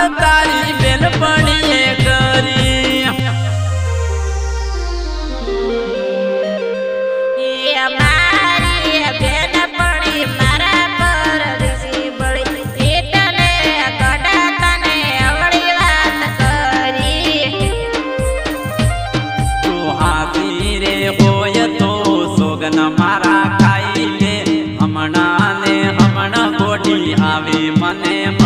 માન તારી બેનપણીએ કરી. મારા ખાઈ લે. હમણાં ને હમણાં ગોડી આવી મને